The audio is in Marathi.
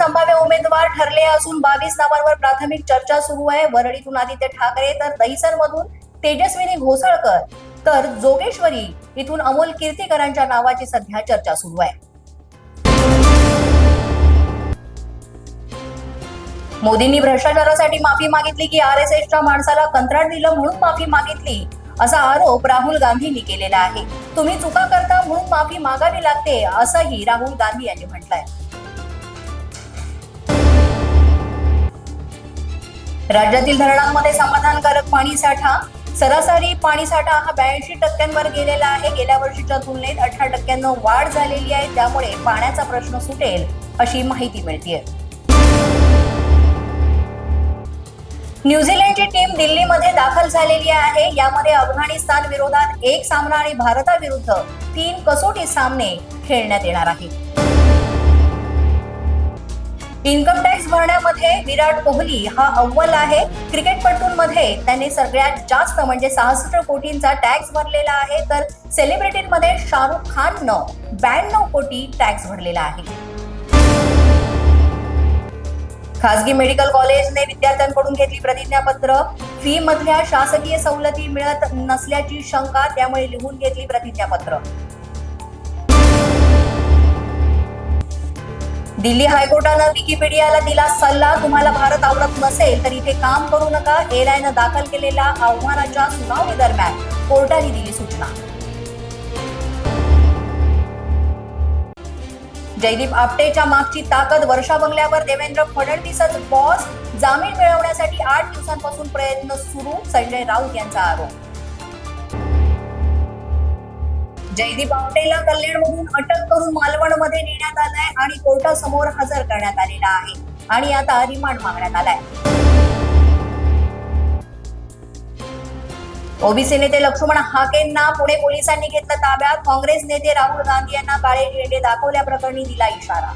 उमेदवार ठरले असून बावीस नावांवर प्राथमिक चर्चा सुरू आहे. वरळीतून आदित्य ठाकरे तर दहिसर मधून तेजस्विनी घोसळकर तर जोगेश्वरी इथून अमोल कीर्तीकरांच्या नावाची सध्या चर्चा सुरू आहे. मोदींनी भ्रष्टाचारासाठी माफी मागितली की आर एस एसच्या माणसाला कंत्राट दिलं म्हणून माफी मागितली असा आरोप राहुल गांधींनी केलेला आहे. तुम्ही चुका करता म्हणून माफी मागावी लागते असंही राहुल गांधी यांनी म्हटलंय. राज्यातील धरणांमध्ये समाधानकारक पाणी साठा सरासरी पाणी साठा हा ब्याऐंशी टक्क्यांवर गेलेला आहे. गेल्या वर्षीच्या तुलनेत अठरा टक्क्यांनं वाढ झालेली आहे. त्यामुळे पाण्याचा प्रश्न सुटेल अशी माहिती मिळतीये. न्यूझीलंडची टीम दिल्लीमध्ये दाखल झालेली आहे. यामध्ये अफगाणिस्तान विरोधात एक सामना आणि भारताविरुद्ध तीन कसोटी सामने खेळण्यात येणार आहेत. इन्कम टॅक्स भरण्यामध्ये विराट कोहली हा अव्वल आहे. क्रिकेटपटूंमध्ये त्यांनी सगळ्यात जास्त म्हणजे सहासष्ट कोटींचा टॅक्स भरलेला आहे. तर सेलिब्रिटींमध्ये शाहरुख खाननं ब्याण्णव कोटी टॅक्स भरलेला आहे. खासगी मेडिकल कॉलेजने विद्यार्थ्यांकडून घेतली प्रतिज्ञापत्र. फी मधल्या शासकीय सवलती मिळत नसल्याची शंका त्यामुळे लिहून घेतली प्रतिज्ञापत्र. दिल्ली हायकोर्टानं विकिपीडियाला दिला सल्ला. तुम्हाला भारत आवडत नसेल तर इथे काम करू नका. एलआयनं दाखल केलेल्या आव्हानाच्या सुनावणी दरम्यान कोर्टाने दिली सूचना. जयदीप आपटेच्या मागची ताकद वर्षा बंगल्यावर देवेंद्र फडणवीसच बॉस जामीन मिळवण्यासाठी आठ दिवसांपासून प्रयत्न सुरू संजय राऊत यांचा आरोप. जयदीप आपटेला कल्याणमधून अटक करून मालवणमध्ये नेण्यात आलाय आणि कोर्टासमोर हजर करण्यात आलेला आहे. आणि आता रिमांड मागण्यात आलाय. ओबीसी नेते लक्ष्मण हाकेंना पुणे पोलिसांनी घेतलं ताब्यात. काँग्रेस नेते राहुल गांधी यांना काळे झेंडे दाखवल्याप्रकरणी दिला इशारा.